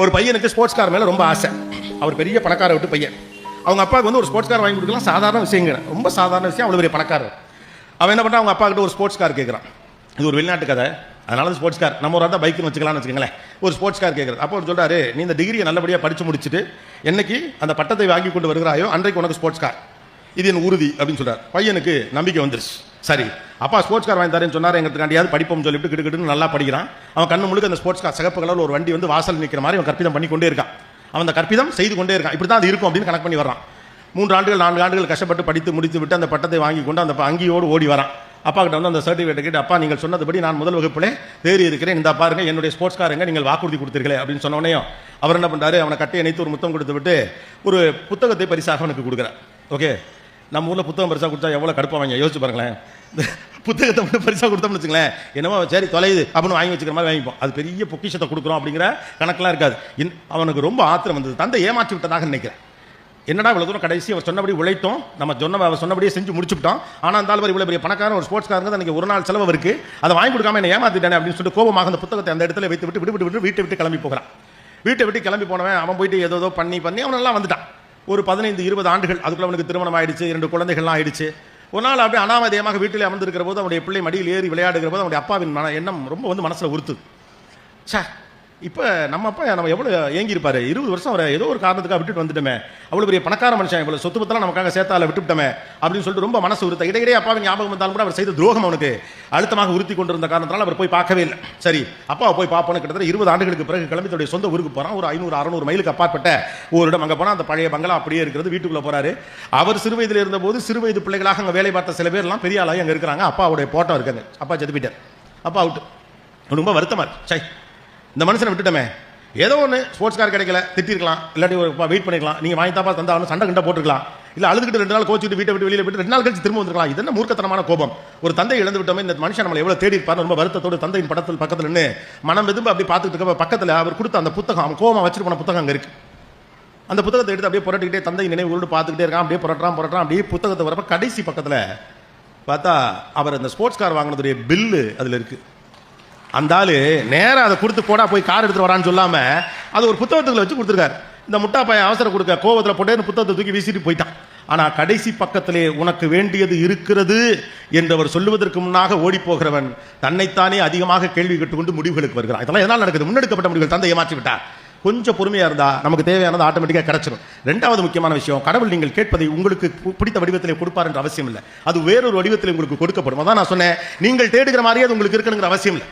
ஒரு பையனுக்கு sports car மேலே ரொம்ப ஆசை. அவர் பெரிய பணக்கார விட்டு பையன். அவங்க அப்பாவுக்கு வந்து ஒரு ஸ்போர்ட்ஸ் கார் வாங்கி கொடுக்கலாம். சாதாரண விஷயங்க. ரொம்ப சாதாரண விஷயம். அவ்வளோ பெரிய பணக்காரர். அவன் என்ன பண்ணுறான் அவங்க அப்பா கிட்ட ஒரு ஸ்போர்ட்ஸ் கார் கேட்குறான் இது ஒரு வெளிநாட்டு கதை. அதனால ஸ்போர்ட்ஸ் கார் நம்ம ஒரு தான் பைக்குன்னு வச்சுக்கலாம்னு வச்சுக்கோங்களேன். ஒரு ஸ்போர்ட்ஸ் கார் கேட்குறது அப்போ அவர் நீ இந்த டிகிரியை நல்லபடியாக படித்து முடிச்சுட்டு என்னைக்கு அந்த பட்டத்தை வாங்கி கொண்டு வருகிறாயோ அன்றைக்கு உனக்கு ஸ்போர்ட்ஸ் கார் இது என் உறுதி அப்படின்னு சொல்கிறார் பையனுக்கு நம்பிக்கை வந்துருச்சு. சரி. அப்பா ஸ்போர்ட்ஸ் கார் வாங்கி தரேன்னு சொன்னார். எங்களுக்காண்டியாவது படிப்போம்னு சொல்லிட்டு கிட்டு நல்லா படிக்கிறான். அவன் கண்ணு முழுக்க அந்த ஸ்போர்ட்ஸ் கார் சிகப்பு கலர்ல ஒரு வண்டி வந்து வாசல் நிற்கிற மாதிரி அவன் கற்பிதம் பண்ணி கொண்டே இருக்கான். அவன் அந்த கற்பிதம் செய்து கொண்டே இருக்கான். இப்படி தான் அது இருக்கும் அப்படின்னு கணக்கு பண்ணி வர்றான். மூன்று ஆண்டுகள் நான்கு ஆண்டுகள் கஷ்டப்பட்டு படித்து முடித்து விட்டு அந்த பட்டத்தை வாங்கி கொண்டு அந்த அங்கியோடு ஓடி வரான். அப்பா கிட்ட வந்து அந்த சர்டிஃபிகேட் கேட்டு அப்பா நீங்கள் சொன்னதுபடி நான் முதல் வகுப்பிலே தேறி இருக்கிறேன். இந்த பாருங்க என்னுடைய ஸ்போர்ட்ஸ் காரங்க நீங்கள் வாக்குறுதி கொடுத்தீர்களே அப்படின்னு சொன்னோடனே அவர் என்ன பண்ணுறாரு அவனை கட்டி இணைத்து ஒரு முத்தம் கொடுத்து விட்டு ஒரு புத்தகத்தை பரிசாக அவனுக்கு கொடுக்குறார். ஓகே நம்ம ஊரில் புத்தகம் பரிசாக கொடுத்தா எவ்வளோ கடுப்பாங்க யோசிச்சு பாருங்களேன். புத்தகத்தை மட்டும் பரிசாக கொடுத்தோம்னு வச்சுங்களேன். என்னமோ சரி தொலையுது அப்படின்னு வாங்கி வச்சுக்கிற மாதிரி வாங்கிப்போம். அது பெரிய பொக்கிஷத்தை கொடுக்குறோம் அப்படிங்கிற கணக்கெலாம் இருக்காது. இன்- அவனுக்கு ரொம்ப ஆத்திரம் வந்தது. தந்தை ஏமாற்றி விட்டதாக நினைக்கிறேன். என்னடா இவ்வளோ தூரம் கடைசி அவர் சொன்னபடி உழைத்தோம். நம்ம சொன்ன அவர் சொன்னபடியே செஞ்சு முடிச்சுட்டோம் ஆனால் இருந்தாலும் இவ்வளோ இவ்வளவு பெரிய பணக்காரன் ஒரு ஸ்போர்ட்ஸ் காரங்க ஒரு நாள் செலவு இருக்குது அதை வாங்கி கொடுக்காம என்ன ஏமாத்திட்டானே அப்படின்னு சொல்லிட்டு கோபமாக அந்த புத்தகத்தை அந்த இடத்துல வைத்து விட்டு விட்டு விட்டு விட்டு வீட்டை விட்டு கிளம்பி போகிறான். வீட்டை விட்டு கிளம்பி போனவன் அவன் போயிட்டு ஏதோ பண்ணி பண்ணி அவன் நல்லா வந்துட்டான். ஒரு பதினைந்து இருபது ஆண்டுகள் அதுக்குள்ள அவனுக்கு திருமணம் ஆயிடுச்சு இரண்டு குழந்தைகள்லாம் ஆயிடுச்சு. ஒரு நாள் அப்படியே அனாமதேயமாக வீட்டில் அமர்ந்திருக்கிற போது அவனுடைய பிள்ளை மடியில் ஏறி விளையாடுகிற போது அவனுடைய அப்பாவின் மன எண்ணம் ரொம்ப வந்து மனசில் உறுத்து ச்சே இப்போ நம்ம அப்பா நம்ம எவ்வளோ ஏங்கியிருப்பாரு? இருபது வருஷம் அவரை ஏதோ ஒரு காரணத்துக்காக விட்டுட்டு வந்துட்டோமே. அவ்வளோ பெரிய பணக்கார மனுஷன் இவ்வளோ சொத்து பத்தெல்லாம் நமக்காக சேர்த்தால விட்டுவிட்டோமே அப்படின்னு சொல்லிட்டு ரொம்ப மனசு உறுத்த. இடையிடையே அப்பாவின் ஞாபகம் வந்தாலும் கூட அவர் செய்த துரோகம் அவனுக்கு அழுத்தமாக உறுத்தி கொண்டிருந்த காரணத்தினால அவர் போய் பார்க்கவே இல்லை. சரி அப்பாவை போய் பார்ப்போன்னு கிட்டத்தட்ட இருபது ஆண்டுகளுக்கு பிறகு கிளம்பி தன்னுடைய சொந்த ஊருக்கு போகிறான் ஒரு ஐநூறு அறநூறு மைலுக்கு அப்பாற்பட்ட ஒரு இடம் அங்கே போனால் அந்த பழைய பங்களா அப்படியே இருக்கிறது வீட்டுக்குள்ளே போகிறாரு அவர் சிறு வயதில் இருந்தபோது சிறு வயது பிள்ளைகளாக அங்கே வேலை பார்த்த சில பேர்லாம் பெரிய ஆளாக அங்கே இருக்கிறாங்க. அப்பாவுடைய போட்டோ இருக்காங்க அப்பா செத்து போயிட்டார். அப்பா அவுட்டு. ரொம்ப வருத்தமா இருக்கு. சை இந்த மனுஷனை விட்டுட்டோமே. ஏதோ ஒன்று ஸ்போர்ட்ஸ் கார் கிடைக்கல திட்டிருக்கலாம். இல்லாட்டி ஒரு வெயிட் பண்ணிக்கலாம் நீங்கள் வாங்கி தாப்பா தந்தாலும் சண்டை கண்டை போட்டுருக்கலாம். இல்லை அழுதுகிட்டு ரெண்டு நாள் கோச்சிட்டு வீட்டை விட்டு வெளியில் விட்டு ரெண்டு நாள் கழிச்சு திரும்ப வந்துருக்கலாம். இது என்ன மூர்க்கத்தனமான கோபம். ஒரு தந்தை இழந்து விட்டோமே இந்த மனுஷன் நம்மளை எவ்வளோ தேடி இருப்பார் ரொம்ப வருத்தத்தோடு தந்தையின் படத்தில் பக்கத்தில் நின்று மனம் விரும்ப அப்படி பார்த்துட்டு இருக்க பக்கத்தில் அவர் கொடுத்த அந்த புத்தகம் அவன் கோபம் வச்சுட்டு போன புத்தகம் அங்கே இருக்குது அந்த புத்தகத்தை எடுத்து அப்படியே புரட்டிக்கிட்டே தந்தை நினைவுகளோடு பார்த்துக்கிட்டே இருக்கான். அப்படியே புரட்டுறான் புரட்டுறான். அப்படியே புத்தகத்தை வரப்ப கடைசி பக்கத்தில் பார்த்தா அவர் அந்த ஸ்போர்ட்ஸ் கார் வாங்கினதுடைய பில்லு அதில் இருக்குது அந்த ஆளு நேராக அதை கொடுத்து போடா போய் கார் எடுத்துட்டு வரான்னு சொல்லாமல் அது ஒரு புத்தகத்துக்குள்ள வச்சு கொடுத்துருக்காரு. இந்த முட்டா பையன் அவசரம் கொடுக்க கோவத்தில் போட்டேன்னு புத்தகத்தை தூக்கி வீசிட்டு போயிட்டான். ஆனால் கடைசி பக்கத்திலே உனக்கு வேண்டியது இருக்கிறது என்றவர் சொல்லுவதற்கு முன்னாக ஓடிப்போகிறவன் தன்னைத்தானே அதிகமாக கேள்வி கேட்டுக்கொண்டு முடிவுகளுக்கு வருகிறான். இதெல்லாம் எதனால் நடக்குது? முன்னெடுக்கப்பட்ட முடிவுகள் தந்தை ஏமாற்றி விட்டார். கொஞ்சம் பொறுமையாக இருந்தால் நமக்கு தேவையானது ஆட்டோமேட்டிக்காக கிடச்சிடும் ரெண்டாவது முக்கியமான விஷயம் கடவுள் நீங்கள் கேட்பதை உங்களுக்கு பிடித்த வடிவத்திலே கொடுப்பார் என்ற அவசியம் இல்லை. அது வேறொரு வடிவத்தில் உங்களுக்கு கொடுக்கப்படும். அதான் நான் சொன்னேன் நீங்கள் தேடுகிற மாதிரியே அது உங்களுக்கு இருக்கணுங்கிற அவசியம் இல்லை.